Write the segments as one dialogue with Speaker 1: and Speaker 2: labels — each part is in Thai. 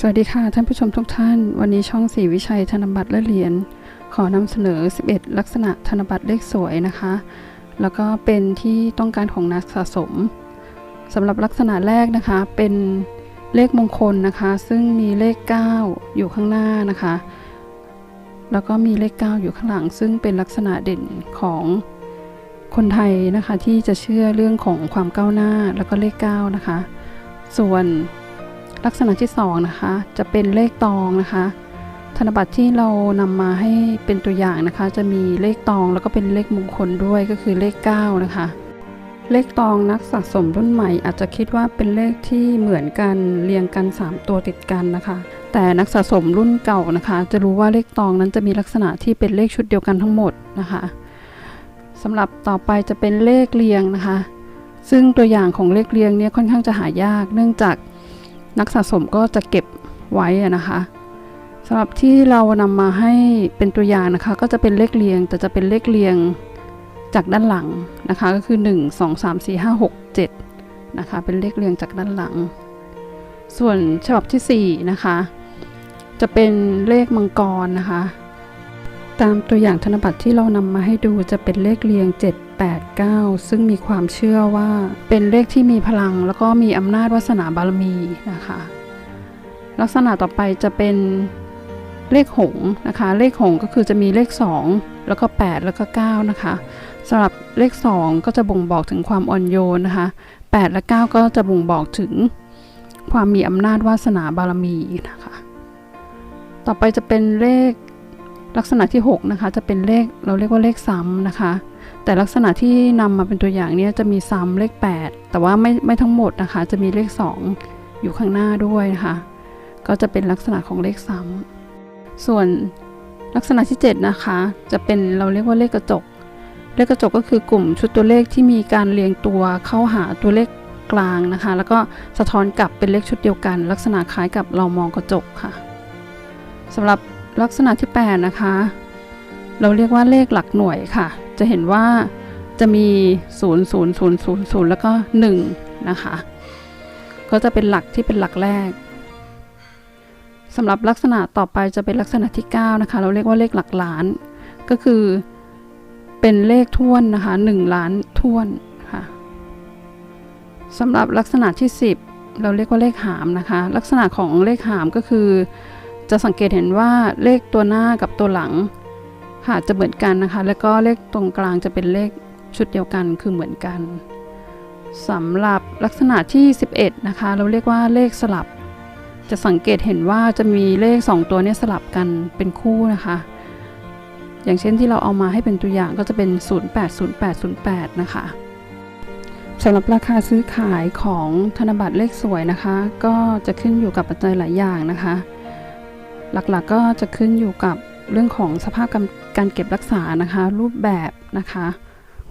Speaker 1: สวัสดีค่ะ ท่านผู้ชมทุกท่าน วันนี้ช่องสีวิชัยธนบัตรและเหรียญขอนำเสนอ 11 ลักษณะธนบัตรเลขสวยนะคะ แล้วก็เป็นที่ต้องการของนักสะสมสำหรับลักษณะแรกนะคะเป็นเลขมงคลนะคะ ซึ่งมีเลข 9 อยู่ข้างหน้านะคะ แล้วก็มีเลข 9 อยู่ข้างหลัง ซึ่งเป็นลักษณะเด่นของคนไทยนะคะที่จะเชื่อเรื่องของความก้าวหน้าแล้วก็เลข 9 นะคะ ส่วน ลักษณะที่2นะคะจะเป็นเลขตองนะคะ ธนบัตรที่เรานำมาให้เป็นตัวอย่างนะคะ จะมีเลขตองแล้วก็เป็นเลขมงคลด้วยก็คือเลข 9 นะคะ เลขตองนักสะสมรุ่นใหม่ อาจจะคิดว่าเป็นเลขที่เหมือนกันเรียงกัน 3 ตัวติดกันนะคะ แต่นักสะสมรุ่นเก่านะคะ จะรู้ว่าเลขตองนั้นจะมีลักษณะที่เป็นเลขชุดเดียวกันทั้งหมดนะคะสำหรับต่อไปจะเป็นเลขเรียงนะคะ ซึ่งตัวอย่างของเลขเรียงเนี่ยค่อนข้างจะหายาก เนื่องจาก นักสะสมก็จะเก็บไว้นะคะสำหรับที่เรานำมาให้เป็นตัวอย่างนะคะ ก็จะเป็นเลขเรียงแต่จะเป็นเลขเรียงจากด้านหลังนะคะ ก็คือ 1 2 3 4 5 6 7นะคะเป็นเลขเรียงจากด้านหลัง ส่วนฉบับที่4นะคะจะเป็นเลขมังกรนะคะ ตามตัวอย่างธนบัตรที่เรานำมาให้ดูจะเป็นเลขเรียง 7 8 9 ซึ่งมีความเชื่อว่าเป็นเลขที่มีพลัง แล้วก็มีอำนาจวาสนาบารมีนะคะ ลักษณะต่อไปจะเป็นเลขหงนะคะ เลขหงก็คือจะมีเลข 2 แล้วก็ 8 แล้วก็ 9 นะคะสำหรับเลข 2 ก็จะบ่งบอกถึงความอ่อนโยนนะคะ 8 และ 9 ก็จะบ่งบอกถึงความมีอำนาจวาสนาบารมีนะคะ ต่อไปจะเป็นเลข ลักษณะที่ 6 นะคะ จะเป็นเลขเราเรียกว่าเลขซ้ำนะคะ แต่ลักษณะที่นำมาเป็นตัวอย่างเนี้จะมีซ้ำเลข 8 แต่ว่าไม่ไม่ทั้งหมดนะคะ จะมีเลข 2 อยู่ข้างหน้าด้วยนะคะก็จะเป็นลักษณะของเลขซ้ำส่วนลักษณะที่ 7 นะคะ จะเป็นเราเรียกว่าเลขกระจก เลขกระจกก็คือกลุ่มชุดตัวเลขที่มีการเรียงตัวเข้าหาตัวเลขกลางนะคะ แล้วก็สะท้อนกลับเป็นเลขชุดเดียวกัน ลักษณะคล้ายกับเรามองกระจกค่ะสำหรับ ลักษณะที่ 8 นะคะ เราเรียกว่าเลขหลักหน่วยค่ะ จะเห็นว่าจะมี 0 0 0 0 0 แล้วก็ 1 นะคะ ก็จะเป็นหลักที่เป็นหลักแรกสำหรับลักษณะต่อไปจะเป็นลักษณะที่ 9 นะคะ เราเรียกว่าเลขหลักล้าน ก็คือเป็นเลขท้วนนะคะ 1 ล้านท้วนค่ะสำหรับลักษณะที่ 10 เราเรียกว่าเลขหามนะคะ ลักษณะของเลขหามก็คือ จะสังเกตเห็นว่าเลขตัวหน้ากับตัวหลัง ค่ะจะเหมือนกันนะคะ แล้วก็เลขตรงกลางจะเป็นเลขชุดเดียวกันคือเหมือนกันสำหรับลักษณะที่ 11 นะคะ เราเรียกว่าเลขสลับ จะสังเกตเห็นว่าจะมีเลข 2 ตัวนี้สลับกันเป็นคู่นะคะ อย่างเช่นที่เราเอามาให้เป็นตัวอย่างก็จะเป็น 080808 นะคะสำหรับราคาซื้อขายของธนบัตรเลขสวยนะคะ ก็จะขึ้นอยู่กับปัจจัยหลายอย่างนะคะ หลักๆกก็จะขึ้นอยู่กับเรื่องของสภาพการการเก็บรักษานะคะ รูปแบบนะคะ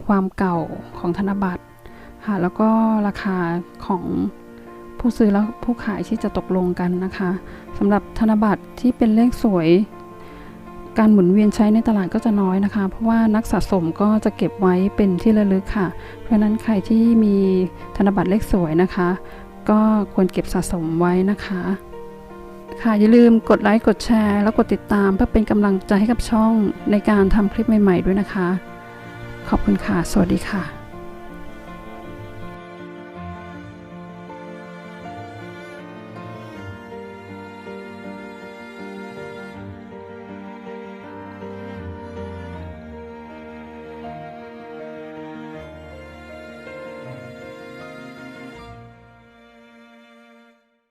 Speaker 1: ความเก่าของธนบัตรค่ะแล้วก็ราคาของผู้ซื้อและผู้ขายที่จะตกลงกันนะคะสำหรับธนบัตรที่เป็นเลขสวย การหมุนเวียนใช้ในตลาดก็จะน้อยนะคะ เพราะว่านักสะสมก็จะเก็บไว้เป็นที่ระลึกค่ะ เพราะนั้นใครที่มีธนบัตรเลขสวยนะคะ ก็ควรเก็บสะสมไว้นะคะ ค่ะอย่าลืมกดไลค์กดแชร์แล้วกดติดตามเพื่อเป็นกำลังใจให้กับช่องในการทำคลิปใหม่ ๆ ด้วยนะคะ ขอบคุณค่ะ สวัสดีค่ะ